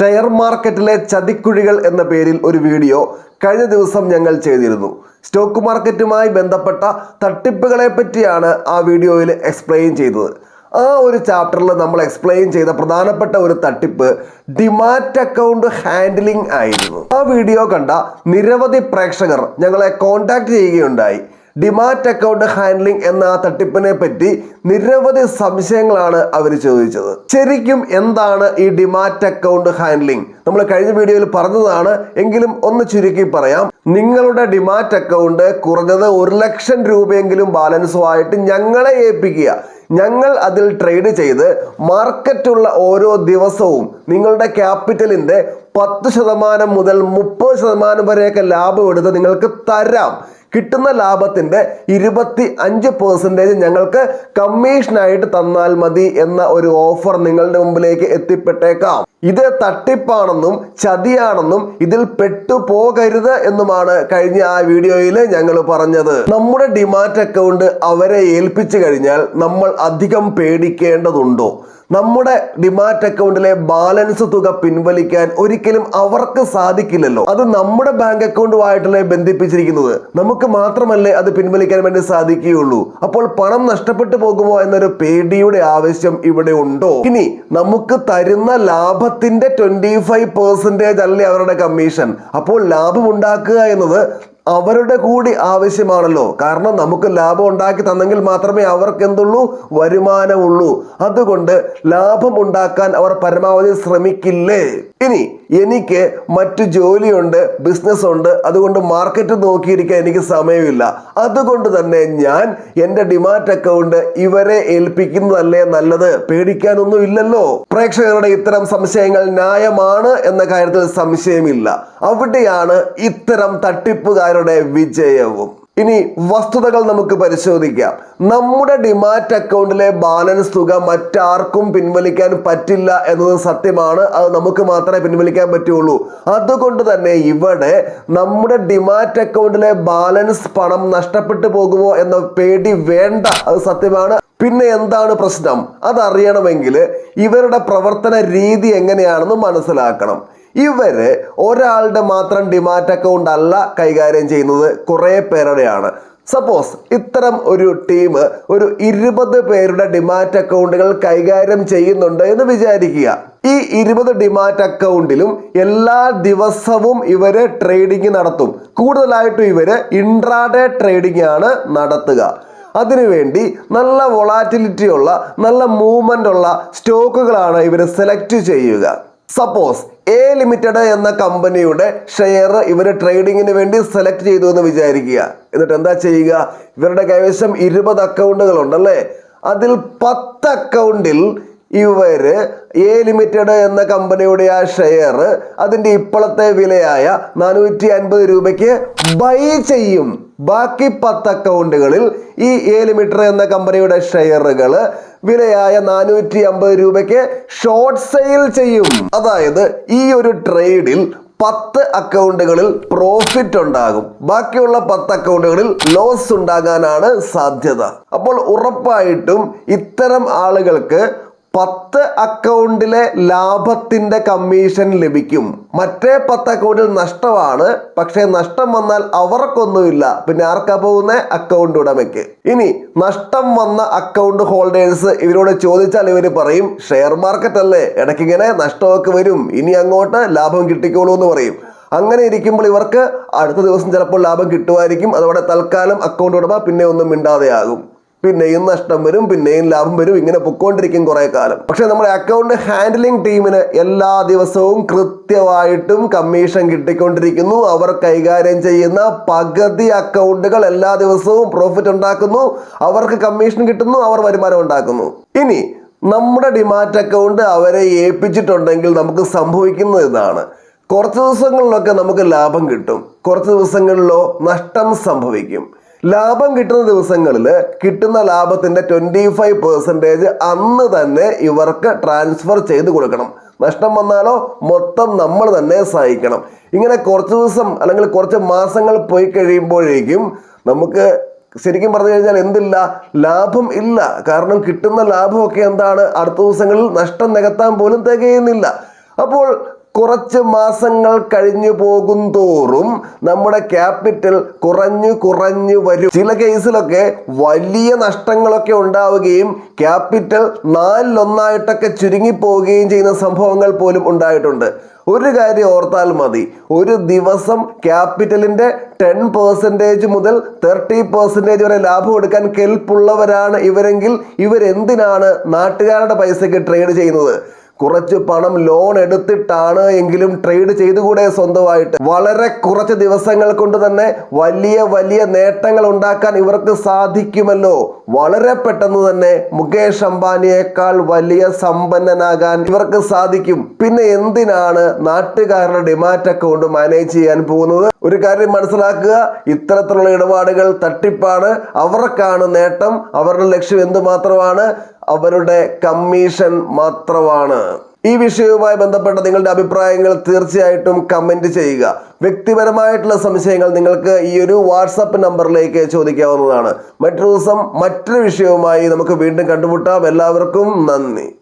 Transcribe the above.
Share മാർക്കറ്റിലെ ചതിക്കുഴികൾ എന്ന പേരിൽ ഒരു വീഡിയോ കഴിഞ്ഞ ദിവസം ഞങ്ങൾ ചെയ്തിരുന്നു. സ്റ്റോക്ക് മാർക്കറ്റുമായി ബന്ധപ്പെട്ട തട്ടിപ്പുകളെ പറ്റിയാണ് ആ വീഡിയോയിൽ എക്സ്പ്ലെയിൻ ചെയ്തത്. ആ ഒരു ചാപ്റ്ററിൽ നമ്മൾ എക്സ്പ്ലെയിൻ ചെയ്ത പ്രധാനപ്പെട്ട ഒരു തട്ടിപ്പ് ഡിമാറ്റ് അക്കൗണ്ട് ഹാൻഡിലിംഗ് ആയിരുന്നു. ആ വീഡിയോ കണ്ട നിരവധി പ്രേക്ഷകർ ഞങ്ങളെ കോൺടാക്ട് ചെയ്യുകയുണ്ടായി. ഡിമാറ്റ് അക്കൗണ്ട് ഹാൻഡ്ലിംഗ് എന്ന ആ തട്ടിപ്പിനെ പറ്റി നിരവധി സംശയങ്ങളാണ് അവർ ചോദിച്ചത്. ശരിക്കും എന്താണ് ഈ ഡിമാറ്റ് അക്കൗണ്ട് ഹാൻഡ്ലിംഗ് നമ്മൾ കഴിഞ്ഞ വീഡിയോയിൽ പറഞ്ഞതാണ്. എങ്കിലും ഒന്ന് ചുരുക്കി പറയാം. നിങ്ങളുടെ ഡിമാറ്റ് അക്കൗണ്ട് കുറഞ്ഞത് ഒരു ലക്ഷം രൂപയെങ്കിലും ബാലൻസുമായിട്ട് ഞങ്ങളെ ഏൽപ്പിക്കുക. ഞങ്ങൾ അതിൽ ട്രേഡ് ചെയ്ത് മാർക്കറ്റുള്ള ഓരോ ദിവസവും നിങ്ങളുടെ ക്യാപിറ്റലിന്റെ പത്ത് ശതമാനം മുതൽ മുപ്പത് ശതമാനം വരെയൊക്കെ ലാഭം എടുത്ത് നിങ്ങൾക്ക് തരാം. കിട്ടുന്ന ലാഭത്തിന്റെ ഇരുപത്തി അഞ്ച് പെർസെന്റേജ് ഞങ്ങൾക്ക് കമ്മീഷനായിട്ട് തന്നാൽ മതി എന്ന ഒരു ഓഫർ നിങ്ങളുടെ മുമ്പിലേക്ക് എത്തിപ്പെട്ടേക്കാം. ഇത് തട്ടിപ്പാണെന്നും ചതിയാണെന്നും ഇതിൽ പെട്ടുപോകരുത് എന്നുമാണ് കഴിഞ്ഞ ആ വീഡിയോയിൽ ഞങ്ങൾ പറഞ്ഞത്. നമ്മുടെ ഡിമാറ്റ് അക്കൗണ്ട് അവരെ ഏൽപ്പിച്ചു കഴിഞ്ഞാൽ നമ്മൾ അധികം പേടിക്കേണ്ടതുണ്ടോ? നമ്മുടെ ഡിമാറ്റ് അക്കൗണ്ടിലെ ബാലൻസ് തുക പിൻവലിക്കാൻ ഒരിക്കലും അവർക്ക് സാധിക്കില്ലല്ലോ. അത് നമ്മുടെ ബാങ്ക് അക്കൗണ്ടുമായിട്ടല്ലേ ബന്ധിപ്പിച്ചിരിക്കുന്നത്. നമുക്ക് മാത്രമല്ലേ അത് പിൻവലിക്കാൻ വേണ്ടി സാധിക്കുകയുള്ളൂ. അപ്പോൾ പണം നഷ്ടപ്പെട്ടു പോകുമോ എന്നൊരു പേടിയുടെ ആവശ്യം ഇവിടെ ഉണ്ടോ? ഇനി നമുക്ക് തരുന്ന ലാഭത്തിന്റെ ട്വന്റി ഫൈവ് പെർസെന്റേജ് അല്ലേ അവരുടെ കമ്മീഷൻ അപ്പോൾ ലാഭം ഉണ്ടാക്കുക എന്നത് അവരുടെ കൂടി ആവശ്യമാണല്ലോ. കാരണം നമുക്ക് ലാഭം ഉണ്ടാക്കി തന്നെങ്കിൽ മാത്രമേ അവർക്ക് എന്തുള്ളൂ? വരുമാനമുള്ളൂ. അതുകൊണ്ട് ലാഭം ഉണ്ടാക്കാൻ അവർ പരമാവധി ശ്രമിക്കില്ലേ? ഇനി എനിക്ക് മറ്റു ജോലിയുണ്ട് ബിസിനസ് ഉണ്ട് അതുകൊണ്ട് മാർക്കറ്റ് നോക്കിയിരിക്കാൻ എനിക്ക് സമയമില്ല. അതുകൊണ്ട് തന്നെ ഞാൻ എന്റെ ഡിമാറ്റ് അക്കൗണ്ട് ഇവരെ ഏൽപ്പിക്കുന്നതല്ലേ നല്ലത്? പേടിക്കാനൊന്നും ഇല്ലല്ലോ. പ്രേക്ഷകരുടെ ഇത്തരം സംശയങ്ങൾ ന്യായമാണ് എന്ന കാര്യത്തിൽ സംശയമില്ല. അവിടെയാണ് ഇത്തരം തട്ടിപ്പുകാരുടെ വിജയവും. ഇനി വസ്തുതകൾ നമുക്ക് പരിശോധിക്കാം. നമ്മുടെ ഡിമാറ്റ് അക്കൗണ്ടിലെ ബാലൻസ് തുക മറ്റാർക്കും പിൻവലിക്കാൻ പറ്റില്ല എന്നത് സത്യമാണ്. അത് നമുക്ക് മാത്രമേ പിൻവലിക്കാൻ പറ്റുള്ളൂ. അതുകൊണ്ട് തന്നെ ഇവിടെ നമ്മുടെ ഡിമാറ്റ് അക്കൗണ്ടിലെ ബാലൻസ് പണം നഷ്ടപ്പെട്ടു പോകുമോ എന്ന പേടി വേണ്ട. അത് സത്യമാണ്. പിന്നെ എന്താണ് പ്രശ്നം? അതറിയണമെങ്കിൽ ഇവരുടെ പ്രവർത്തന രീതി എങ്ങനെയാണെന്ന് മനസ്സിലാക്കണം. ഇവർ ഒരാളുടെ മാത്രം ഡിമാറ്റ് അക്കൗണ്ട് അല്ല കൈകാര്യം ചെയ്യുന്നത്. കുറേ പേരുടെയാണ്. സപ്പോസ് ഇത്തരം ഒരു ടീം ഒരു ഇരുപത് പേരുടെ ഡിമാറ്റ് അക്കൗണ്ടുകൾ കൈകാര്യം ചെയ്യുന്നുണ്ട് എന്ന് വിചാരിക്കുക. ഈ ഇരുപത് ഡിമാറ്റ് അക്കൗണ്ടിലും എല്ലാ ദിവസവും ഇവർ ട്രേഡിംഗ് നടത്തും. കൂടുതലായിട്ടും ഇവർ ഇൻട്രാഡേ ട്രേഡിംഗ് ആണ് നടത്തുക. അതിനുവേണ്ടി നല്ല വൊളാറ്റിലിറ്റി ഉള്ള നല്ല മൂവ്മെന്റ് ഉള്ള സ്റ്റോക്കുകളാണ് ഇവർ സെലക്ട് ചെയ്യുക. സപ്പോസ് എ ലിമിറ്റഡ് എന്ന കമ്പനിയുടെ ഷെയർ ഇവർ ട്രേഡിങ്ങിന് വേണ്ടി സെലക്ട് ചെയ്തു എന്ന് വിചാരിക്കുക. എന്നിട്ട് എന്താ ചെയ്യുക? ഇവരുടെ കൈവശം ഇരുപത് അക്കൗണ്ടുകൾ ഉണ്ടല്ലേ അതിൽ പത്ത് അക്കൗണ്ടിൽ ഇവർ എ ലിമിറ്റഡ് എന്ന കമ്പനിയുടെ ആ ഷെയർ അതിന്റെ ഇപ്പോഴത്തെ വിലയായ നാനൂറ്റി അൻപത് രൂപയ്ക്ക് ബൈ ചെയ്യും. ബാക്കി പത്ത് അക്കൗണ്ടുകളിൽ ഈ ഏലിമിറ്റർ എന്ന കമ്പനിയുടെ ഷെയറുകൾ വിലയായ നാനൂറ്റി അമ്പത് രൂപയ്ക്ക് ഷോർട്ട് സെയിൽ ചെയ്യും. അതായത് ഈ ഒരു ട്രേഡിൽ പത്ത് അക്കൗണ്ടുകളിൽ പ്രോഫിറ്റ് ഉണ്ടാകും. ബാക്കിയുള്ള പത്ത് അക്കൗണ്ടുകളിൽ ലോസ് ഉണ്ടാകാനാണ് സാധ്യത. അപ്പോൾ ഉറപ്പായിട്ടും ഇത്തരം ആളുകൾക്ക് പത്ത് അക്കൗണ്ടിലെ ലാഭത്തിന്റെ കമ്മീഷൻ ലഭിക്കും. മറ്റേ പത്ത് അക്കൗണ്ടിൽ നഷ്ടമാണ്. പക്ഷേ നഷ്ടം വന്നാൽ അവർക്കൊന്നുമില്ല. പിന്നെ ആർക്കാ പോകുന്ന? അക്കൗണ്ട് ഉടമയ്ക്ക്. ഇനി നഷ്ടം വന്ന അക്കൗണ്ട് ഹോൾഡേഴ്സ് ഇവരോട് ചോദിച്ചാൽ ഇവർ പറയും ഷെയർ മാർക്കറ്റ് അല്ലേ? ഇടയ്ക്കിങ്ങനെ നഷ്ടമൊക്കെ വരും. ഇനി അങ്ങോട്ട് ലാഭം കിട്ടിക്കോളൂ എന്ന് പറയും. അങ്ങനെ ഇരിക്കുമ്പോൾ ഇവർക്ക് അടുത്ത ദിവസം ചിലപ്പോൾ ലാഭം കിട്ടുമായിരിക്കും. അതോടെ തൽക്കാലം അക്കൗണ്ട് ഉടമ പിന്നെ ഒന്നും മിണ്ടാതെയാകും. പിന്നെയും നഷ്ടം വരും പിന്നെയും ലാഭം വരും ഇങ്ങനെ പൊക്കോണ്ടിരിക്കും കുറെ കാലം. പക്ഷെ നമ്മുടെ അക്കൗണ്ട് ഹാൻഡ്ലിംഗ് ടീമിന് എല്ലാ ദിവസവും കൃത്യമായിട്ടും കമ്മീഷൻ കിട്ടിക്കൊണ്ടിരിക്കുന്നു. അവർ കൈകാര്യം ചെയ്യുന്ന പകുതി അക്കൗണ്ടുകൾ എല്ലാ ദിവസവും പ്രോഫിറ്റ് ഉണ്ടാക്കുന്നു. അവർക്ക് കമ്മീഷൻ കിട്ടുന്നു അവർ വരുമാനം ഉണ്ടാക്കുന്നു. ഇനി നമ്മുടെ ഡിമാറ്റ് അക്കൗണ്ട് അവരെ ഏൽപ്പിച്ചിട്ടുണ്ടെങ്കിൽ നമുക്ക് സംഭവിക്കുന്നത് ഇതാണ്. കുറച്ച് ദിവസങ്ങളിലൊക്കെ നമുക്ക് ലാഭം കിട്ടും. കുറച്ച് ദിവസങ്ങളിലോ നഷ്ടം സംഭവിക്കും. ലാഭം കിട്ടുന്ന ദിവസങ്ങളിൽ കിട്ടുന്ന ലാഭത്തിന്റെ ട്വന്റി ഫൈവ് പെർസെന്റേജ് അന്ന് തന്നെ ഇവർക്ക് ട്രാൻസ്ഫർ ചെയ്ത് കൊടുക്കണം. നഷ്ടം വന്നാലോ മൊത്തം നമ്മൾ തന്നെ സഹിക്കണം. ഇങ്ങനെ കുറച്ച് ദിവസം അല്ലെങ്കിൽ കുറച്ച് മാസങ്ങൾ പോയി കഴിയുമ്പോഴേക്കും നമുക്ക് ശരിക്കും പറഞ്ഞു കഴിഞ്ഞാൽ എന്തില്ല? ലാഭം ഇല്ല. കാരണം കിട്ടുന്ന ലാഭമൊക്കെ എന്താണ്? അടുത്ത ദിവസങ്ങളിൽ നഷ്ടം നികത്താൻ പോലും തികയുന്നില്ല. അപ്പോൾ കുറച്ച് മാസങ്ങൾ കഴിഞ്ഞു പോകും തോറും നമ്മുടെ ക്യാപിറ്റൽ കുറഞ്ഞു കുറഞ്ഞു വരും. ചില കേസിലൊക്കെ വലിയ നഷ്ടങ്ങളൊക്കെ ഉണ്ടാവുകയും ക്യാപിറ്റൽ നാലിലൊന്നായിട്ടൊക്കെ ചുരുങ്ങി പോവുകയും ചെയ്യുന്ന സംഭവങ്ങൾ പോലും ഉണ്ടായിട്ടുണ്ട്. ഒരു കാര്യം ഓർത്താൽ മതി. ഒരു ദിവസം ക്യാപിറ്റലിന്റെ ടെൻ പെർസെന്റേജ് മുതൽ തേർട്ടി പെർസെന്റേജ് വരെ ലാഭം എടുക്കാൻ കെൽപ്പുള്ളവരാണ് ഇവരെങ്കിൽ ഇവരെന്തിനാണ് നാട്ടുകാരുടെ പൈസയ്ക്ക് ട്രേഡ് ചെയ്യുന്നത്? കുറച്ച് പണം ലോൺ എടുത്തിട്ടാണ് എങ്കിലും ട്രേഡ് ചെയ്തുകൂടെ സ്വന്തമായിട്ട്. വളരെ കുറച്ച് ദിവസങ്ങൾ കൊണ്ട് തന്നെ വലിയ വലിയ നേട്ടങ്ങൾ ഉണ്ടാക്കാൻ ഇവർക്ക് സാധിക്കുമല്ലോ. വളരെ പെട്ടെന്ന് തന്നെ മുകേഷ് അംബാനിയേക്കാൾ വലിയ സമ്പന്നനാകാൻ ഇവർക്ക് സാധിക്കും. പിന്നെ എന്തിനാണ് നാട്ടുകാരുടെ ഡിമാറ്റ് അക്കൗണ്ട് മാനേജ് ചെയ്യാൻ പോകുന്നത്? ഒരു കാര്യം മനസ്സിലാക്കുക ഇത്തരത്തിലുള്ള ഇടപാടുകൾ തട്ടിപ്പാണ്. അവർക്കാണ് നേട്ടം അവരുടെ ലക്ഷ്യം എന്ത് മാത്രമാണ് അവരുടെ കമ്മീഷൻ മാത്രമാണ്. ഈ വിഷയവുമായി ബന്ധപ്പെട്ട നിങ്ങളുടെ അഭിപ്രായങ്ങൾ തീർച്ചയായിട്ടും കമന്റ് ചെയ്യുക. വ്യക്തിപരമായിട്ടുള്ള സംശയങ്ങൾ നിങ്ങൾക്ക് ഈ ഒരു വാട്സപ്പ് നമ്പറിലേക്ക് ചോദിക്കാവുന്നതാണ്. മറ്റൊരു ദിവസം മറ്റൊരു വിഷയവുമായി നമുക്ക് വീണ്ടും കണ്ടുമുട്ടാം. എല്ലാവർക്കും നന്ദി.